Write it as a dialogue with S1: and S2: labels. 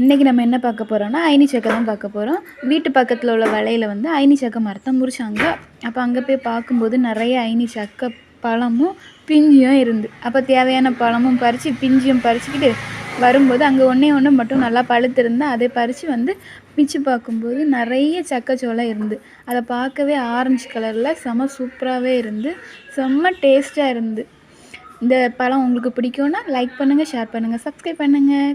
S1: இன்றைக்கி நம்ம என்ன பார்க்க போகிறோம்னா ஐனி சக்கை தான் பார்க்க போகிறோம் வீட்டு பக்கத்தில் உள்ள வலையில் வந்து ஐனி சக்கை மரத்தை முறிச்சாங்க. அப்போ அங்கே போய் பார்க்கும்போது நிறைய ஐனி சக்கை பழமும் பிஞ்சும் இருந்து. அப்போ தேவையான பழமும் பறித்து பிஞ்சியும் பறிச்சுக்கிட்டு வரும்போது அங்கே ஒன்றே ஒன்று மட்டும் நல்லா பழுத்திருந்தா அதை பறித்து வந்து பிச்சு பார்க்கும்போது நிறைய சக்கச்சோளம் இருந்து. அதை பார்க்கவே ஆரஞ்சு கலரில் செம சூப்பராகவே இருந்து செம்ம டேஸ்ட்டாக இருந்து. இந்த பழம் உங்களுக்கு பிடிக்கும்னா லைக் பண்ணுங்கள் ஷேர் பண்ணுங்கள் சப்ஸ்கிரைப் பண்ணுங்கள்